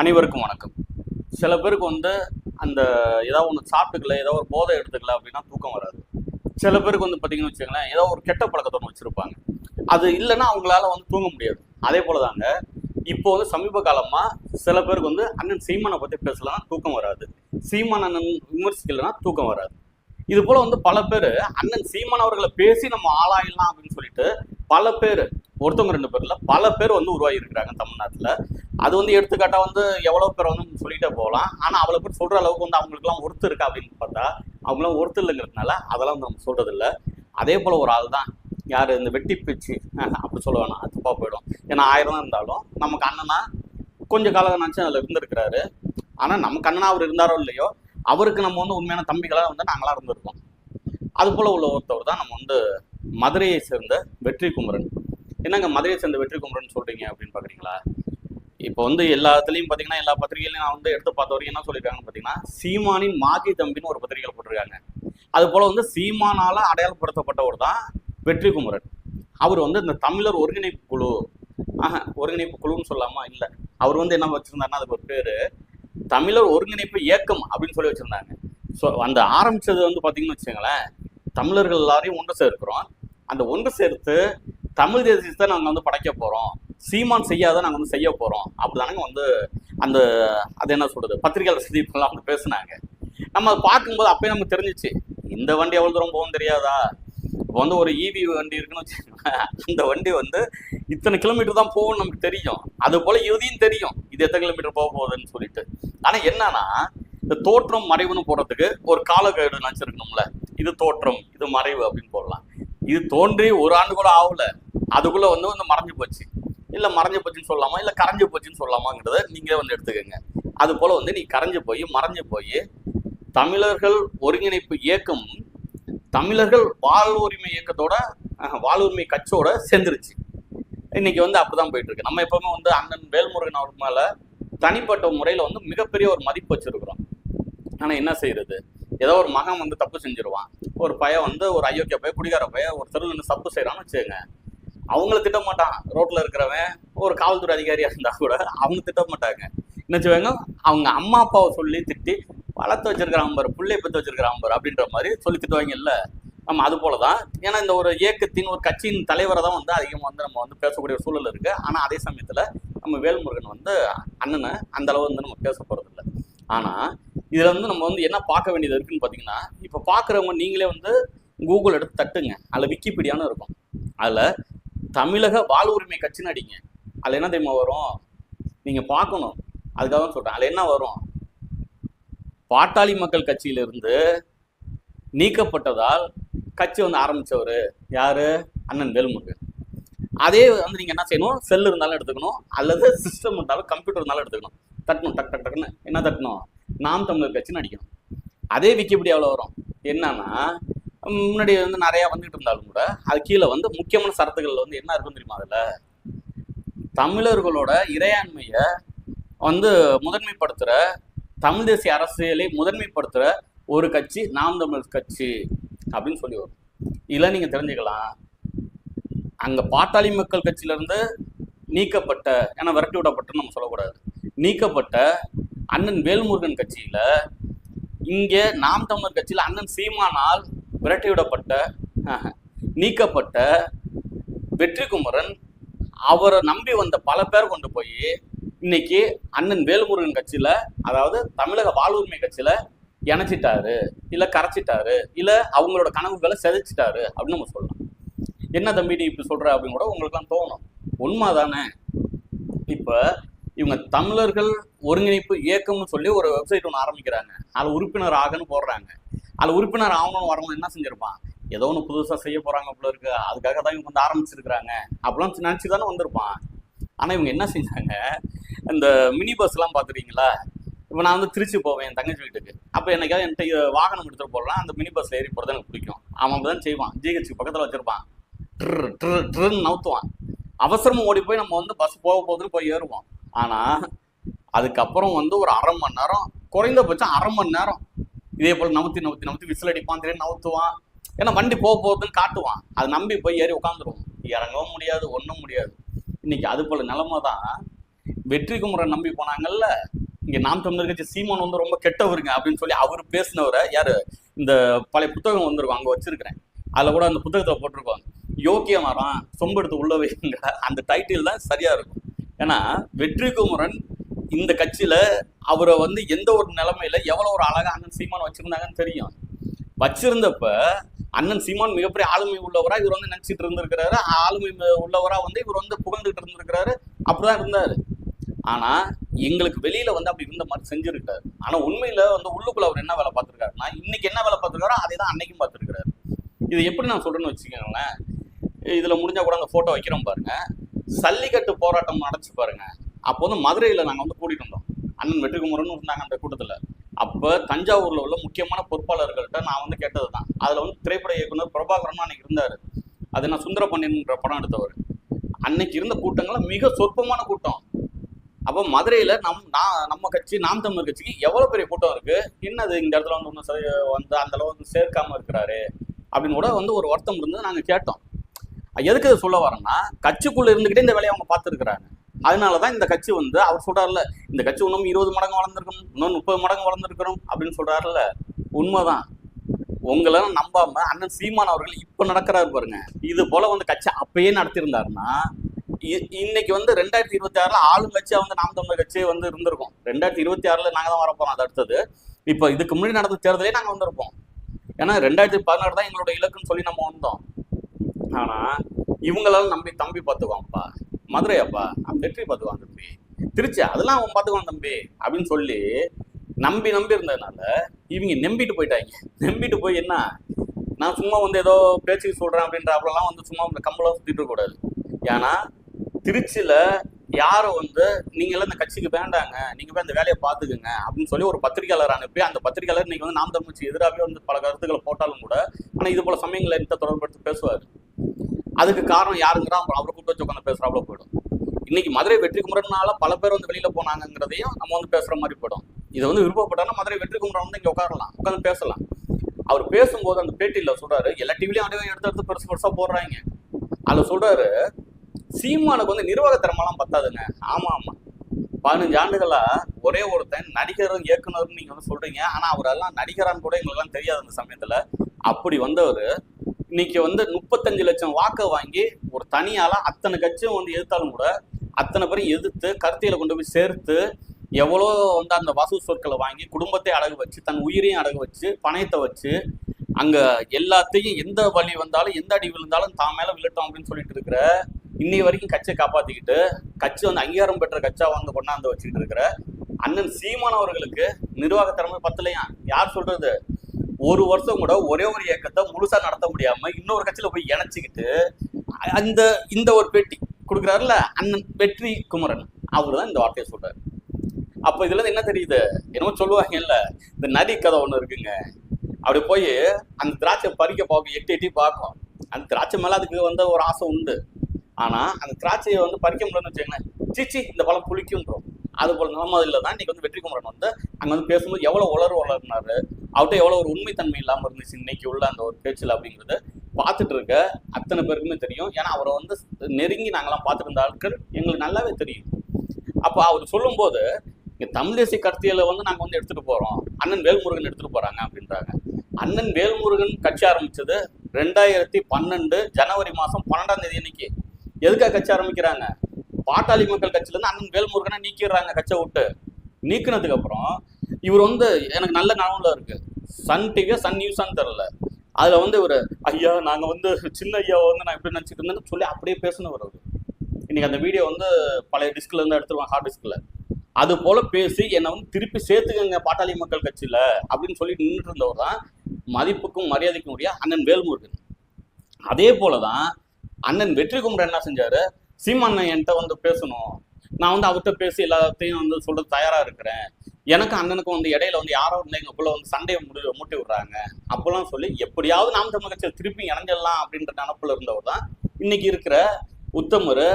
அனைவருக்கும் வணக்கம். சில பேருக்கு வந்து அந்த ஏதாவது ஒன்று சாப்பிட்டுக்கல ஏதோ ஒரு போதை எடுத்துக்கல அப்படின்னா தூக்கம் வராது. சில பேருக்கு வந்து பார்த்தீங்கன்னு வச்சுக்கோங்களேன் ஏதோ ஒரு கெட்ட பழக்கத்தோடு வச்சுருப்பாங்க. அது இல்லைன்னா அவங்களால வந்து தூங்க முடியாது. அதே போல தாங்க இப்போ வந்து சமீப காலமாக சில பேருக்கு வந்து அண்ணன் சீமானை பற்றி பேசலன்னா தூக்கம் வராது. சீமான் அண்ணன் விமர்சிக்கலைன்னா தூக்கம் வராது. இது போல வந்து பல பேர் அண்ணன் சீமான் அவர்களை பேசி நம்ம ஆளாயிடலாம் அப்படின்னு சொல்லிட்டு பல பேர் ஒருத்தவங்க ரெண்டு பேர்ல பல பேர் வந்து உருவாகி இருக்கிறாங்க தமிழ்நாட்டில். அது வந்து எடுத்துக்காட்டா வந்து எவ்வளோ பேர் வந்து சொல்லிட்டே போகலாம். ஆனால் அவ்வளோ பேர் சொல்ற அளவுக்கு வந்து அவங்களுக்குலாம் ஒருத்தர் இருக்கா அப்படின்னு பார்த்தா அவங்களாம் ஒருத்தர் இல்லைங்கிறதுனால அதெல்லாம் வந்து நம்ம சொல்றது அதே போல ஒரு ஆள் தான். யார்? இந்த வெட்டி பிச்சு. அப்படி சொல்ல வேணாம். அது தப்பா போயிடும். ஏன்னா ஆயிரம் தான் இருந்தாலும் நமக்கு அண்ணனா கொஞ்ச காலம் நினச்சி அதில் இருந்திருக்கிறாரு. ஆனால் நமக்கு அண்ணனா அவர் இருந்தாரோ இல்லையோ அவருக்கு நம்ம வந்து உண்மையான தம்பிகளாக வந்து நாங்களாம் இருந்திருக்கோம். அது போல் உள்ள ஒருத்தவர் தான் நம்ம வந்து மதுரையை சேர்ந்த வெற்றி குமரன். என்னங்க மதுரையை சேர்ந்த வெற்றி குமரன் சொல்றீங்க அப்படின்னு பாக்குறீங்களா? இப்போ வந்து எல்லா இடத்துலையும் பார்த்தீங்கன்னா எல்லா பத்திரிகையிலையும் நான் வந்து எடுத்து பார்த்த வரைக்கும் என்ன சொல்லியிருக்காங்கன்னு பார்த்தீங்கன்னா சீமானின் மாகி தம்பின்னு ஒரு பத்திரிகை போட்டிருக்காங்க. அது போல வந்து சீமானால அடையாளப்படுத்தப்பட்டவர் தான் வெற்றி குமரன். அவர் வந்து இந்த தமிழர் ஒருங்கிணைப்பு குழு ஆஹா ஒருங்கிணைப்பு குழுன்னு சொல்லாமா இல்லை. அவர் வந்து என்ன வச்சிருந்தாருன்னா அதுக்கு ஒரு பேரு தமிழர் ஒருங்கிணைப்பு இயக்கம் அப்படின்னு சொல்லி வச்சிருந்தாங்க. ஸோ அந்த ஆரம்பிச்சது வந்து பார்த்தீங்கன்னு வச்சுக்கோங்களேன் தமிழர்கள் எல்லாரையும் ஒன்று சேர்க்கிறோம். அந்த ஒன்று சேர்த்து தமிழ் தேசியத்தை நாங்கள் வந்து படைக்க போகிறோம் சீமான் செய்யாத நாங்கள் வந்து செய்ய போகிறோம் அப்படிதானங்க வந்து அந்த அது என்ன சொல்றது? பத்திரிகையாளர் சந்திப்புலாம் வந்து பேசுனாங்க. நம்ம பார்க்கும்போது அப்பயே நமக்கு தெரிஞ்சிச்சு. இந்த வண்டி எவ்வளோ தூரம் போகும் தெரியாதா? இப்போ வந்து ஒரு ஈவி வண்டி இருக்குன்னு வச்சுக்கோங்களேன். அந்த வண்டி வந்து இத்தனை கிலோமீட்டர் தான் போகும்னு நமக்கு தெரியும். அது போல இறுதியும் தெரியும். இது எத்தனை கிலோமீட்டர் போக போகுதுன்னு சொல்லிட்டு. ஆனால் என்னன்னா இந்த தோற்றம் மறைவுன்னு போடுறதுக்கு ஒரு காலக்கெடு நினச்சிருக்கணும்ல. இது தோற்றம் இது மறைவு அப்படின்னு போடலாம். இது தோன்றி ஒரு ஆண்டு கூட ஆகல. அதுக்குள்ள வந்து வந்து மறைஞ்சு போச்சு. இல்ல மறைஞ்சு போச்சுன்னு சொல்லலாமா இல்ல கரைஞ்சு போச்சுன்னு சொல்லலாமாங்கிறத நீங்களே வந்து எடுத்துக்கோங்க. அது போல வந்து நீ கரைஞ்சு போய் மறைஞ்சு போய் தமிழர்கள் ஒருங்கிணைப்பு இயக்கம் தமிழர்கள் வாழ் உரிமை இயக்கத்தோட வாழ் உரிமை கட்சியோட சேர்ந்துருச்சு. இன்னைக்கு வந்து அப்படிதான் போயிட்டு இருக்கு நம்ம எப்பவுமே வந்து அண்ணன் வேல்முருகன் அவர் மேல தனிப்பட்ட முறையில வந்து மிகப்பெரிய ஒரு மதிப்பு வச்சிருக்கிறோம். ஆனா என்ன செய்யறது? ஏதோ ஒரு மகன் வந்து தப்பு செஞ்சிருவான். ஒரு பையன் வந்து ஒரு அயோக்கிய பையன் குடிகார பையன் ஒரு தெருவில் தப்பு செய்யறான்னு வச்சுக்கோங்க. அவங்கள திட்ட மாட்டான். ரோட்ல இருக்கிறவன் ஒரு காவல்துறை அதிகாரியா இருந்தா கூட அவங்க திட்ட மாட்டாங்க. என்ன அவங்க அம்மா அப்பாவை சொல்லி திட்டி வளர்த்து வச்சிருக்கிறான் பாரு பிள்ளை பத்து வச்சிருக்கிறான் பாரு அப்படின்ற மாதிரி சொல்லி திட்டுவாங்க இல்லை நம்ம அது போலதான். ஏன்னா இந்த ஒரு இயக்கத்தின் ஒரு கட்சியின் தலைவரை தான் வந்து அதிகமாக வந்து நம்ம வந்து பேசக்கூடிய ஒரு சூழல் இருக்கு. ஆனா அதே சமயத்துல நம்ம வேல்முருகன் வந்து அண்ணனை அந்த அளவு வந்து நம்ம பேச போறது இல்லை ஆனா இதுல வந்து நம்ம வந்து என்ன பார்க்க வேண்டியது இருக்குன்னு பாத்தீங்கன்னா இப்ப பாக்குறவங்க நீங்களே வந்து கூகுள் எடுத்து தட்டுங்க. அதுல விக்கிபீடியான்னு இருக்கும். அதுல தமிழக வாழ் உரிமை கட்சின்னு அடிங்க. அதில் என்ன தெரியுமா வரும்? நீங்கள் பார்க்கணும். அதுக்காக தான் சொல்கிறேன் அதில் என்ன வரும்? பாட்டாளி மக்கள் கட்சியிலிருந்து நீக்கப்பட்டதால் கட்சி வந்து ஆரம்பிச்சவர் யார்? அண்ணன் வேல்முருகன். அதே வந்து நீங்கள் என்ன செய்யணும்? செல் இருந்தாலும் எடுத்துக்கணும். அல்லது சிஸ்டம் இருந்தாலும் கம்ப்யூட்டர் இருந்தாலும் எடுத்துக்கணும். தட்டணும் டக் டக் டக்குன்னு. என்ன தட்டணும்? நாம் தமிழர் கட்சின்னு அடிக்கணும். அதே விக்கிபீடியாவில் வரும். என்னன்னா முன்னாடி வந்து நிறையா வந்துகிட்டு இருந்தாலும் கூட அது கீழே வந்து முக்கியமான சரத்துக்கள் வந்து என்ன இருக்கும் தெரியுமா அதில்? தமிழர்களோட இறையாண்மையை வந்து முதன்மைப்படுத்துகிற தமிழ் தேசிய அரசியலை முதன்மைப்படுத்துகிற ஒரு கட்சி நாம் தமிழ் கட்சி அப்படின்னு சொல்லி வரும். இதெல்லாம் நீங்கள் தெரிஞ்சுக்கலாம். அங்கே பாட்டாளி மக்கள் கட்சியிலேருந்து நீக்கப்பட்ட ஏன்னா விரட்டி விடப்பட்டுன்னு நம்ம சொல்லக்கூடாது. நீக்கப்பட்ட அண்ணன் வேல்முருகன் கட்சியில் இங்கே நாம் தமிழர் கட்சியில் அண்ணன் சீமானால் விரட்டி விடப்பட்ட ஆஹ், நீக்கப்பட்ட வெற்றி குமரன் அவரை நம்பி வந்த பல பேர் கொண்டு போய் இன்னைக்கு அண்ணன் வேல்முருகன் கட்சியில அதாவது தமிழக வாழ்வுரிமை கட்சியில இணைச்சிட்டாரு இல்ல கரைச்சிட்டாரு இல்ல அவங்களோட கனவுகளை செதைச்சிட்டாரு அப்படின்னு நம்ம சொல்லலாம். என்ன தம்பி நீ இப்படி சொல்ற அப்படின்னு கூட உங்களுக்குலாம் தோணும். உண்மைதானே? இப்ப இவங்க தமிழர்கள் ஒருங்கிணைப்பு இயக்கம்னு சொல்லி ஒரு வெப்சைட் ஒன்று ஆரம்பிக்கிறாங்க. அதுல உறுப்பினர் ஆகன்னு போடுறாங்க. அதில் உறுப்பினர் ஆகணும்னு வரவங்க என்ன செஞ்சிருப்பான்? ஏதோ ஒன்று புதுசாக செய்ய போகிறாங்க போல இருக்கு. அதுக்காக தான் இவங்க வந்து ஆரம்பிச்சிருக்கிறாங்க. அப்படிலாம் நினச்சி தானே வந்திருப்பான். ஆனால் இவங்க என்ன செஞ்சாங்க? இந்த மினி பஸ்லாம் பார்த்துருக்கீங்களா இப்போ நான் வந்து திருச்சி போவேன் என் தங்கச்சி வீட்டுக்கு. அப்போ என்னைக்காவது என்கிட்ட வாகனம் எடுத்துட்டு போடலாம் அந்த மினி பஸ்ஸில் ஏறி போகிறது எனக்கு பிடிக்கும். அவன் அப்படிதான் செய்வான். ஜிஹெச் பக்கத்தில் வச்சுருப்பான். ட்ரு ட்ரு ட்ருன்னு நவுத்துவான். அவசரமும் ஓடி போய் நம்ம வந்து பஸ் போக போகுதுன்னு போய் ஏறுவோம். ஆனால் அதுக்கப்புறம் வந்து ஒரு அரை மணி நேரம் குறைந்தபட்சம் அரை மணி நேரம் இதே போல் நவுத்தி நவுத்தி நவுத்தி விசில் அடிப்பான் தெரியும் நவுத்துவான். ஏன்னா வண்டி போக போகுதுன்னு காட்டுவான். அதை நம்பி போய் ஏறி உட்காந்துருவோம் இறங்கவும் முடியாது ஒன்றும் முடியாது. இன்னைக்கு அது போல் நிலைமை தான். வெற்றி குமரன் நம்பி போனாங்கல்ல. இங்கே நாம் தமிழர் கட்சி சீமான் வந்து ரொம்ப கெட்டவருங்க அப்படின்னு சொல்லி அவர் பேசினவரை யார்? இந்த பழைய புத்தகம் வந்திருக்கும் அங்கே வச்சிருக்கிறேன். அதில் கூட அந்த புத்தகத்தில் போட்டிருக்கோம் யோக்கிய மரம் சொம்பெடுத்து உள்ள அந்த டைட்டில் தான் சரியாக இருக்கும். ஏன்னா வெற்றி குமரன் இந்த கட்சியில அவரை வந்து எந்த ஒரு நிலைமையில எவ்வளவு ஒரு அழகா அண்ணன் சீமான் வச்சிருந்தாங்கன்னு தெரியும். வச்சிருந்தப்ப அண்ணன் சீமான் மிகப்பெரிய ஆளுமை உள்ளவரா இவர் வந்து நினைச்சிட்டு இருந்திருக்கிறாரு. ஆளுமை உள்ளவரா வந்து இவர் வந்து புகழ்ந்துட்டு இருந்திருக்கிறாரு. அப்படிதான் இருந்தாரு. ஆனா எங்களுக்கு வெளியில வந்து அப்படி இருந்த மாதிரி செஞ்சிருக்காரு. ஆனா உண்மையில வந்து உள்ளுக்குள்ள அவர் என்ன வேலை பார்த்திருக்காருன்னா இன்னைக்கு என்ன வேலை பார்த்திருக்காரோ அதே தான் அன்னைக்கும் பார்த்திருக்கிறாரு. இது எப்படி நான் சொல்றேன்னு வச்சுக்கோங்களேன். இதுல முடிஞ்சா கூட அந்த போட்டோ வைக்கிறோம் பாருங்க. சல்லிக்கட்டு போராட்டம் நடச்சு பாருங்க. அப்போ வந்து மதுரையில் நாங்கள் வந்து கூட்டிகிட்டு வந்தோம். அண்ணன் வெற்றிகுமரன் இருந்தாங்க அந்த கூட்டத்தில். அப்போ தஞ்சாவூரில் உள்ள முக்கியமான பொறுப்பாளர்கள்ட்ட நான் வந்து கேட்டது தான் அதில் வந்து திரைப்பட இயக்குனர் பிரபாகரன் அன்னைக்கு இருந்தார். அது நான் சுந்தரபாண்டியன்ற படம் எடுத்தவர். அன்னைக்கு இருந்த கூட்டங்கள் மிக சொற்பமான கூட்டம். அப்போ மதுரையில் நம் நான் நம்ம கட்சி நாம் தமிழர் கட்சிக்கு எவ்வளோ பெரிய கூட்டம் இருக்குது என்னது இந்த இடத்துல வந்து ஒன்றும் வந்து அந்த அளவு வந்து சேர்க்காமல் இருக்கிறாரு? அப்படின்னு கூட வந்து ஒரு வருத்தம் இருந்து நாங்கள் கேட்டோம். எதுக்கு இதை சொல்ல வரேன்னா கட்சிக்குள்ளே இருந்துக்கிட்டே இந்த வேலையை அவங்க பார்த்துருக்குறாங்க. அதனால தான் இந்த கட்சி வந்து அவர் சொல்றாருல இந்த கட்சி இன்னும் இருபது மடங்கு வளர்ந்துருக்கணும் இன்னும் முப்பது மடங்கு வளர்ந்துருக்கணும் அப்படின்னு சொல்றாருல்ல. உண்மைதான். உங்களை நம்பாம அண்ணன் சீமான் அவர்கள் இப்போ நடக்கிறாரு பாருங்க. இது போல வந்து கட்சி அப்பயே நடத்தியிருந்தாருன்னா இ- இன்னைக்கு வந்து ரெண்டாயிரத்தி இருபத்தி ஆறுல ஆளுங்கட்சியா வந்து நாம் தமிழர் கட்சியே வந்து இருந்திருக்கும். ரெண்டாயிரத்தி இருபத்தி ஆறுல நாங்க தான் வரப்போம் அது அடுத்தது. இப்போ இதுக்கு முன்னாடி நடந்த தேர்தலே நாங்க வந்திருப்போம். ஏன்னா ரெண்டாயிரத்தி பதினாறு தான் எங்களோட இலக்குன்னு சொல்லி நம்ம வந்தோம். ஆனா இவங்களால நம்பி தம்பி பார்த்துக்குவோம்ப்பா மதுரை அப்பா வெற்றி பார்த்துக்குவான் தம்பி. திருச்சி அதெல்லாம் அவன் பார்த்துக்குவான் தம்பி அப்படின்னு சொல்லி நம்பி நம்பி இருந்ததுனால இவங்க நம்பிட்டு போயிட்டாங்க. நம்பிட்டு போய் என்ன நான் சும்மா வந்து ஏதோ பேச்சுக்கு அப்படின்ற அப்படின்றப்பெல்லாம் வந்து சும்மா இந்த கம்பளம் சுற்றிட்டு கூடாது. ஏன்னா திருச்சியில் யாரும் வந்து நீங்களாம் இந்த கட்சிக்கு வேண்டாங்க நீங்கள் போய் அந்த வேலையை பாத்துக்குங்க அப்படின்னு சொல்லி ஒரு பத்திரிகையாளர் அனுப்பி அந்த பத்திரிகையாளர் நீங்கள் வந்து நாம் தமிழ்ச்சி எதிராகவே வந்து பல கருத்துக்களை போட்டாலும் கூட ஆனால் இது போல சமயங்களை எந்த தொடர்படுத்தி பேசுவார். அதுக்கு காரணம் யாருங்கிறா அவரை கூப்பிட்டு வச்சு உட்காந்து பேசுறாப்புல போயிடும். இன்னைக்கு மதுரை வெற்றி குமரனால பல பேர் வந்து வெளியில போனாங்கங்கிறதையும் நம்ம வந்து பேசுற மாதிரி போயிடும். இதை வந்து விருப்பப்பட்டாலும் மதுரை வெற்றி குமரன் வந்து இங்க உட்காரலாம் உட்காந்து பேசலாம். அவர் பேசும்போது அந்த பேட்டியில சொல்றாரு எல்லா டிவிலையும் அடையும் எடுத்து எடுத்து பெருசு பெருசா போடுறாங்க. அதுல சொல்றாரு சீமானுக்கு வந்து நிர்வாக திறமெல்லாம் பத்தாதுங்க. ஆமா ஆமா. பதினஞ்சு ஆண்டுகளா ஒரே ஒருத்தன் நடிகரும் இயக்குனரும் நீங்க வந்து சொல்றீங்க. ஆனா அவரெல்லாம் நடிகரான்னு கூட எங்களுக்கெல்லாம் தெரியாது அந்த சமயத்துல. அப்படி வந்தவர் இன்னைக்கு வந்து முப்பத்தஞ்சு லட்சம் வாக்கை வாங்கி ஒரு தனியால அத்தனை கட்சியும் வந்து எதிர்த்தாலும் கூட அத்தனை பேரும் எதிர்த்து கருத்தியில கொண்டு போய் சேர்த்து எவ்வளோ வந்து அந்த வாசு சொற்களை வாங்கி குடும்பத்தை அடகு வச்சு தன் உயிரையும் அடகு வச்சு பணயத்தை வச்சு அங்க எல்லாத்தையும் எந்த வழி வந்தாலும் எந்த அடி விழுந்தாலும் தான் மேல விழட்டும் அப்படின்னு சொல்லிட்டு இருக்கிற இன்னை வரைக்கும் கட்சியை காப்பாத்திக்கிட்டு கட்சி வந்து அங்கீகாரம் பெற்ற கட்சா வந்து கொண்டாந்து வச்சுக்கிட்டு இருக்கிற அண்ணன் சீமான் அவர்களுக்கு நிர்வாக திறமை பத்தலையா? யார் சொல்றது? ஒரு வருஷம் கூட ஒரே ஒரு இயக்கத்தை முழுசா நடத்த முடியாம இன்னொரு கட்சியில போய் இணைச்சிக்கிட்டு அந்த இந்த ஒரு பெட்டி கொடுக்குறாருல அண்ணன் வெற்றி குமரன். அவர் தான் இந்த வார்த்தையை சொல்றாரு. அப்ப இதுல என்ன தெரியுது? என்னமோ சொல்லுவாங்கல்ல இந்த நதி கதை ஒண்ணு இருக்குங்க. அப்படி போய் அந்த திராட்சை பறிக்க பார்க்கும் எட்டி எட்டி பார்க்கும். அந்த திராட்சை மேல அதுக்கு வந்து ஒரு ஆசை உண்டு. ஆனா அந்த திராட்சையை வந்து பறிக்க முடியலன்னு வச்சுக்கோங்களேன். சீச்சி இந்த பழம் புளிக்கும்ன்றோம். அது போல நிலமதில தான் இன்னைக்கு வந்து வெற்றி குமரன் வந்து அங்க வந்து பேசும்போது எவ்வளவு உளறு வளர்னாரு அவர்கிட்ட எவ்வளவு ஒரு உண்மைத்தன்மை இல்லாம இருந்துச்சு இன்னைக்கு உள்ள அந்த ஒரு பேச்சில் அப்படிங்கிறது பார்த்துட்டு இருக்க அத்தனை பேருக்குமே தெரியும். ஏன்னா அவரை வந்து நெருங்கி நாங்கெல்லாம் பார்த்துட்டு இருந்த ஆட்கள் எங்களுக்கு நல்லாவே தெரியும். அப்போ அவர் சொல்லும்போது இங்க தமிழ் தேசிய கருத்தியலை வந்து நாங்க வந்து எடுத்துட்டு போறோம். அண்ணன் வேல்முருகன் எடுத்துட்டு போறாங்க அப்படின்றாங்க. அண்ணன் வேல்முருகன் கட்சி ஆரம்பிச்சது ரெண்டாயிரத்தி பன்னெண்டு ஜனவரி மாசம் பன்னெண்டாம் தேதி அன்னைக்கு. எதுக்காக கட்சி ஆரம்பிக்கிறாங்க? பாட்டாளி மக்கள் கட்சியில இருந்து அண்ணன் வேல்முருகனை நீக்கிடுறாங்க கட்சியை விட்டு. நீக்கினதுக்கு அப்புறம் இவர் வந்து எனக்கு நல்ல நனவுல இருக்கு. சன் டிவியா சன் நியூஸான்னு தெரில அதுல வந்து இவர் ஐயா நாங்கள் வந்து சின்ன ஐயாவை வந்து நான் எப்படி நினச்சிட்டு இருந்தேன்னு சொல்லி அப்படியே பேசினவர் வருது இன்னைக்கு அந்த வீடியோ வந்து பழைய டிஸ்க்ல இருந்து எடுத்துருவாங்க ஹார்ட் டிஸ்க்ல அது போல பேசி என்னை வந்து திருப்பி சேர்த்துக்கங்க பாட்டாளி மக்கள் கட்சியில அப்படின்னு சொல்லி நின்றுட்டு இருந்தவர் தான் மதிப்புக்கும் மரியாதைக்கும் உரிய அண்ணன் வேல்முருகன். அதே போலதான் அண்ணன் வெற்றி குமரன் என்ன செஞ்சாரு? சீமான் என்கிட்ட வந்து பேசணும். நான் வந்து அவர்கிட்ட பேசி எல்லாத்தையும் வந்து சொல்றது தயாரா இருக்கிறேன். எனக்கு அண்ணனுக்கும் வந்து இடையில வந்து யாரோ வந்து எங்களுக்குள்ள வந்து சண்டையை முடி மூட்டி விடுறாங்க. அப்பெல்லாம் சொல்லி எப்படியாவது நாம் தமிழ் கட்சியில் திருப்பி இணைஞ்சிடலாம் அப்படின்ற நினப்புல இருந்தவர் தான் இன்னைக்கு இருக்கிற உத்தமர்.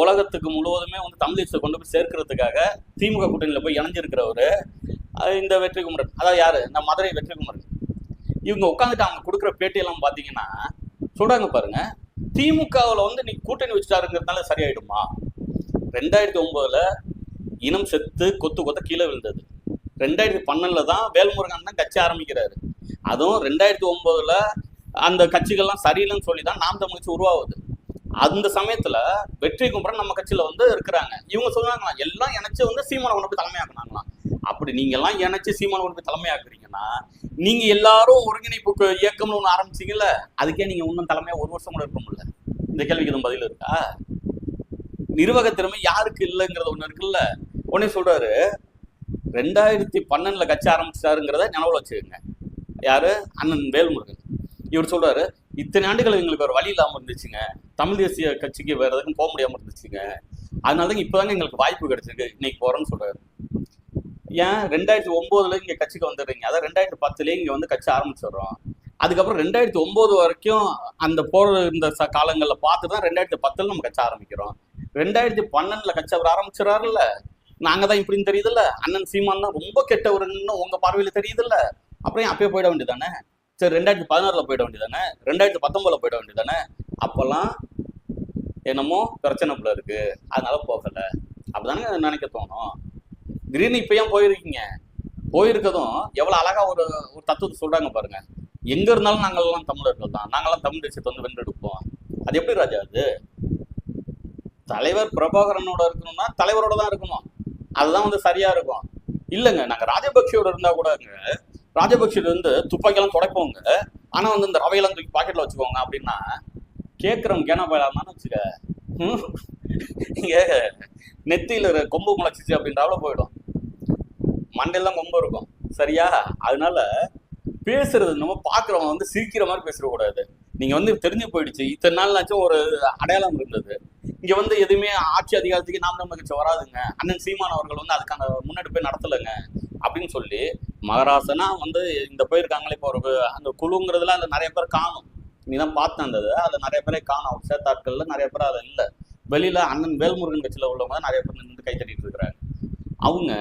உலகத்துக்கு முழுவதுமே வந்து தமிழிசை கொண்டு போய் சேர்க்கறதுக்காக திமுக கூட்டணியில் போய் இணைஞ்சிருக்கிறவர். இந்த வெற்றிகுமரன் அதாவது யாரு? இந்த மதுரை வெற்றிகுமரன் இவங்க உட்காந்துட்டு அவங்க கொடுக்குற பேட்டியெல்லாம் பார்த்தீங்கன்னா சொல்றாங்க பாருங்க திமுகவில் வந்து நீ கூட்டணி வச்சுட்டாருங்கிறதுனால சரியாயிடுமா? ரெண்டாயிரத்தி ஒன்பதுல இனம் செத்து கொத்து கொத்த கீழே விழுந்தது. ரெண்டாயிரத்தி பன்னெண்டில் தான் வேல்முருகன் தான் கட்சி ஆரம்பிக்கிறாரு. அதுவும் ரெண்டாயிரத்தி ஒம்போதில் அந்த கட்சிகள்லாம் சரியில்லைன்னு சொல்லி தான் நாம் தமிழ் கட்சி உருவாகுது. அந்த சமயத்துல வெற்றி கும்பரன் நம்ம கட்சியில வந்து இருக்கிறாங்க. இவங்க சொல்றாங்களாம் எல்லாம் இணைச்சு வந்து சீமானை கொண்டு போய் தலைமையாக்குனாங்களாம். அப்படி நீங்க எல்லாம் இணைச்சு சீமானை கொண்டு போய் தலைமையாக்குறீங்கன்னா நீங்க எல்லாரும் ஒருங்கிணைப்பு இயக்கம்னு ஒண்ணு ஆரம்பிச்சீங்கல்ல அதுக்கே நீங்க இன்னும் தலைமையா ஒரு வருஷம் கூட இருக்க முடியல. இந்த கேள்விக்கு எதுவும் பதில் இருக்கா? நிர்வாக திறமை யாருக்கு இல்லைங்கிறது ஒண்ணு இருக்குல்ல. உடனே சொல்றாரு ரெண்டாயிரத்தி பன்னெண்டில் கட்சி ஆரம்பிச்சாருங்கிறத நினைவில் வச்சுக்கோங்க. யார்? அண்ணன் வேல்முருகன். இவர் சொல்கிறாரு இத்தனை ஆண்டுகள் எங்களுக்கு ஒரு வழி இல்லாமல் இருந்துச்சுங்க. தமிழ் தேசிய கட்சிக்கு வேறு எதுக்கும் போக முடியாமல் இருந்துச்சுங்க. அதனால தான் இப்பதாங்க எங்களுக்கு வாய்ப்பு கிடைச்சிருக்கு. இன்னைக்கு போகிறோன்னு சொல்கிறார் ஏன்? ரெண்டாயிரத்தி ஒம்போதுல இங்கே கட்சிக்கு வந்துடுறீங்க. அதான் ரெண்டாயிரத்தி பத்துலேயே இங்கே வந்து கட்சி ஆரம்பிச்சிடுறோம். அதுக்கப்புறம் ரெண்டாயிரத்தி ஒம்போது வரைக்கும் அந்த போகிற இந்த ச காலங்களில் பார்த்து தான் ரெண்டாயிரத்தி பத்தில் நம்ம கட்சி ஆரம்பிக்கிறோம். ரெண்டாயிரத்தி பன்னெண்டில் கட்சி அவர் ஆரம்பிச்சிடறாருல்ல. நாங்க தான் இப்படின்னு தெரியுதுல்ல. அண்ணன் சீமான் தான் ரொம்ப கெட்டவருன்னு உங்க பார்வையில தெரியுதுல்ல. அப்புறம் அப்பயே போயிட வேண்டியதானே? சரி ரெண்டாயிரத்தி பதினாறுல போயிட வேண்டியதானே? ரெண்டாயிரத்தி பத்தொன்பதுல போயிட வேண்டியதானே? அப்பெல்லாம் என்னமோ பிரச்சனை போல இருக்கு. அதனால போகல. அப்படிதானே நினைக்க தோணும். திடீர்னு இப்ப ஏன் போயிருக்கீங்க? போயிருக்கதும் எவ்வளவு அழகா ஒரு ஒரு தத்துவத்தை சொல்றாங்க பாருங்க. எங்க இருந்தாலும் நாங்கள்லாம் தமிழர்கள் தான். நாங்களாம் தமிழ் தேசியத்தை வந்து வென்றெடுப்போம். அது எப்படி ராஜா அது? தலைவர் பிரபாகரனோட இருக்கணும்னா தலைவரோட தான் இருக்கணும். அதுதான் வந்து சரியா இருக்கும். இல்லைங்க நாங்க ராஜபக்ஷோட இருந்தா கூடங்க ராஜபக்ஷ இருந்து துப்பாக்கியெல்லாம் துடைப்போங்க. ஆனா வந்து இந்த ரவையெல்லாம் தூக்கி பாக்கெட்ல வச்சுக்கோங்க அப்படின்னா கேட்கறவங்க கேனா போயிடலாம் வச்சுக்க நீங்க நெத்தியில கொம்பு முளைச்சிச்சு அப்படின்றால போயிடும். மண்டையெல்லாம் கொம்பு இருக்கும். சரியா? அதனால பேசுறது நம்ம பாக்குறவங்க வந்து சிரிக்கிற மாதிரி பேசக்கூடாது நீங்க வந்து தெரிஞ்சு போயிடுச்சு. இத்தனை நாள்னாச்சும் ஒரு அடையாளம் இருந்தது. இங்க வந்து எதுவுமே ஆட்சி அதிகாரத்துக்கு நாம் நம்ம கட்சி வராதுங்க. அண்ணன் சீமான் அவர்கள் வந்து அதுக்கான முன்னெடுப்பை நடத்தலைங்க அப்படின்னு சொல்லி மகராசனா வந்து இந்த போயிருக்காங்களே இப்போ ஒரு அந்த குழுங்கிறதுல அதுல நிறைய பேர் காணும். நீ தான் பார்த்தேன் அந்த அதை நிறைய பேரே காணும். அவர் நிறைய பேர் அதில் இல்லை. வெளியில அண்ணன் வேல்முருகன் கட்சியில உள்ளவங்க தான் நிறைய பேர் நின்று கை தட்டிட்டு இருக்கிறாங்க. அவங்க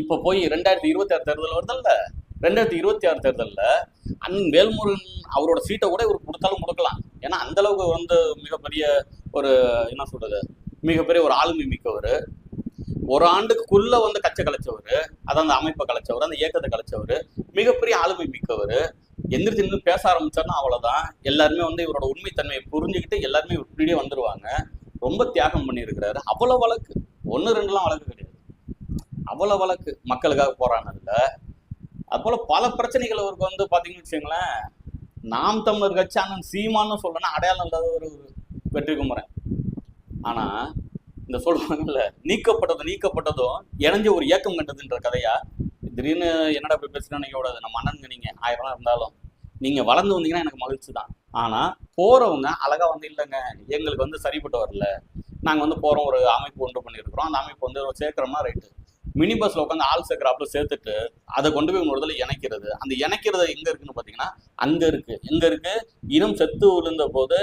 இப்போ போய் ரெண்டாயிரத்தி இருபத்தி ஆறு தேர்தல் வருதல்ல. ரெண்டாயிரத்தி இருபத்தி ஆறு தேர்தலில் அண்ணன் வேல்முருகன் அவரோட சீட்டை கூட இவர் கொடுத்தாலும் கொடுக்கலாம். ஏன்னா அந்த அளவுக்கு வந்து மிகப்பெரிய ஒரு என்ன சொல்றது மிகப்பெரிய ஒரு ஆளுமை மிக்கவர். ஒரு ஆண்டுக்குள்ள வந்து கச்சை கலைச்சவர் அதான் அந்த அமைப்பை கலைச்சவர் அந்த இயக்கத்தை கலைச்சவர் மிகப்பெரிய ஆளுமை மிக்கவர். எந்திரிச்சு நின்று பேச ஆரம்பிச்சார்னா அவ்வளோதான் எல்லாருமே வந்து இவரோட உண்மைத்தன்மையை புரிஞ்சுக்கிட்டு எல்லாருமே இவர் பின்னாடியே வந்துருவாங்க. ரொம்ப தியாகம் பண்ணியிருக்கிறாரு. அவ்வளோ வழக்கு. ஒன்று ரெண்டுலாம் வழக்கு கிடையாது. அவ்வளோ வழக்கு. மக்களுக்காக போராடினதுல அதுபோல பல பிரச்சனைகள் அவருக்கு வந்து பார்த்தீங்கன்னு வச்சுங்களேன் நாம் தமிழர் கட்சி அண்ணன் சீமான்னு சொல்லணும்னா அடையாளம் இல்லாத ஒரு வெற்றி குமரன் ஆனா இந்த சொல்லுவாங்கல்ல நீக்கப்பட்டது நீக்கப்பட்டதும் இணைஞ்ச ஒரு இயக்கம் கண்டதுன்ற கதையா? திடீர்னு என்னடா போய் பேசுறேன்னு நினைக்க கூடாது நம்ம அண்ணனுங்க நீங்க ஆயிரம் ரூபாய் இருந்தாலும். நீங்க வளர்ந்து வந்தீங்கன்னா எனக்கு மகிழ்ச்சி தான். ஆனா போறவங்க அழகா வந்து இல்லைங்க எங்களுக்கு வந்து சரிப்பட்டு வரல நாங்க வந்து போறோம் ஒரு அமைப்பு ஒன்று பண்ணியிருக்கிறோம். அந்த அமைப்பு வந்து சேர்க்கிறோமா ரைட்டு மினி பஸ்ல உட்காந்து ஆள் சேர்க்கிறாப்புல சேர்த்துட்டு அதை கொண்டு போய் ஒரு இடத்துல இணைக்கிறது. அந்த இணைக்கிறது எங்க இருக்குன்னு பாத்தீங்கன்னா அங்க இருக்கு. எங்க இருக்கு? இனம் செத்து விழுந்த போது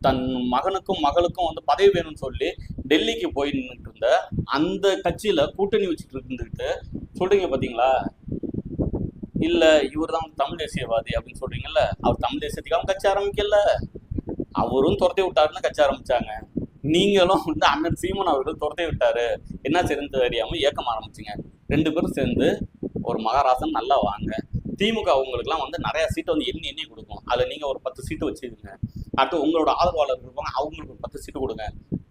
தன் மகனுக்கும் மகளுக்கும் வந்து பதவி வேணும்னு சொல்லி டெல்லிக்கு போய் நின்றுட்டு இருந்த அந்த கட்சியில கூட்டணி வச்சுட்டு இருந்துக்கிட்டு சொல்றீங்க பாத்தீங்களா? இல்ல இவர் தான் தமிழ் தேசியவாதி அப்படின்னு சொல்றீங்கல்ல அவர் தமிழ் தேசியத்துக்காக கட்சி ஆரம்பிக்கல. அவரும் துரத்தி விட்டாருன்னு கட்சி ஆரம்பிச்சாங்க. நீங்களும் வந்து அண்ணன் சீமன் அவர்கள் துரத்தி விட்டாரு. என்ன சேர்ந்து தெரியாம இயக்கம் ஆரம்பிச்சிங்க. ரெண்டு பேரும் சேர்ந்து ஒரு மகாராசன் நல்லா வாங்க. திமுக அவங்களுக்குலாம் வந்து நிறைய சீட்டை வந்து எண்ணி எண்ணி கொடுக்கும். அதில் நீங்கள் ஒரு பத்து சீட்டு வச்சுக்கோங்க. அடுத்து உங்களோட ஆதரவாளர்கள் இருப்பாங்க. அவங்களுக்கு ஒரு பத்து சீட்டு கொடுங்க.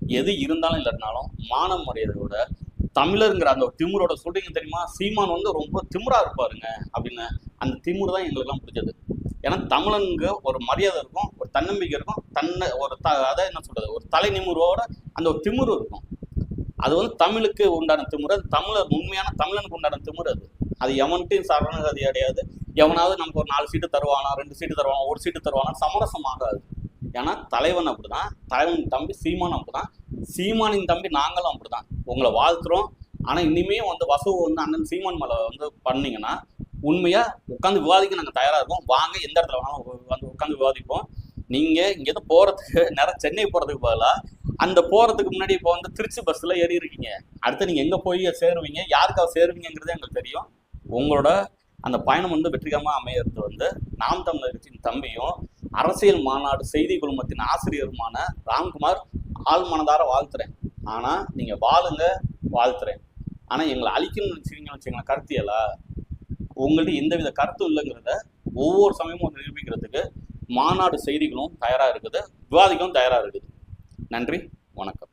எது இருந்தாலும் இல்லைனாலும் மான மரியாதையோட தமிழருங்கிற அந்த திமுரோட சொல்றீங்க தெரியுமா? சீமான் வந்து ரொம்ப திமுறா இருப்பாருங்க அப்படின்னு. அந்த திமிரு தான் எங்களுக்கெல்லாம் பிடிச்சது. ஏன்னா தமிழங்க ஒரு மரியாதை இருக்கும் ஒரு தன்னம்பிக்கை இருக்கும். தன்னை ஒரு த அதை என்ன சொல்றது? ஒரு தலை நிமிரோட அந்த ஒரு திமிரு இருக்கும். அது வந்து தமிழுக்கு உண்டான திமுறை. அது தமிழர் உண்மையான தமிழனுக்கு உண்டான திமுறை அது. அது எவன்ட்டையும் சரணகதி அடையாது. எவனாவது நமக்கு ஒரு நாலு சீட்டு தருவானா ரெண்டு சீட்டு தருவானா ஒரு சீட்டு தருவானா சமரசம் ஆகாது. ஏன்னா தலைவன் அப்படிதான் தலைவன் தம்பி சீமான் அப்படிதான். சீமானின் தம்பி நாங்களும் அப்படிதான். உங்களை வாழ்த்துறோம். ஆனா இனிமே வந்து வசு வந்து அண்ணன் சீமான் மலை வந்து பண்ணீங்கன்னா உண்மையா உட்காந்து விவாதிக்க நாங்கள் தயாரா இருக்கோம் வாங்க எந்த இடத்துல வேணாலும் வந்து உட்காந்து விவாதிப்போம். நீங்க இங்கேருந்து போறதுக்கு நேரம் சென்னை போறதுக்கு பதிலாக அந்த போறதுக்கு முன்னாடி இப்போ வந்து திருச்சி பஸ்ல ஏறி இருக்கீங்க. அடுத்து நீங்க எங்க போய் சேருவீங்க? யாருக்காக சேருவீங்கிறதே எங்களுக்கு தெரியும். உங்களோட அந்த பயணம் வந்து வெற்றிகரமாக அமையிறது வந்து நாம் தமிழர் கட்சியின் தம்பியும் அரசியல் மாநாடு செய்தி குழுமத்தின் ஆசிரியருமான ராம்குமார் ஆழ்மனதார வாழ்த்துறேன். ஆனா நீங்க வாழுங்க வாழ்த்துறேன். ஆனா எங்களை அழிக்கணும்னு நினைச்சீங்கன்னு வச்சுங்களேன் கருத்தியலா? உங்கள்கிட்ட எந்தவித கருத்தும் இல்லைங்கிறத ஒவ்வொரு சமயமும் நிரூபிக்கிறதுக்கு மாநாடு செய்திகளும் தயாரா இருக்குது விவாதிக்கவும் தயாரா இருக்குது. நன்றி வணக்கம்.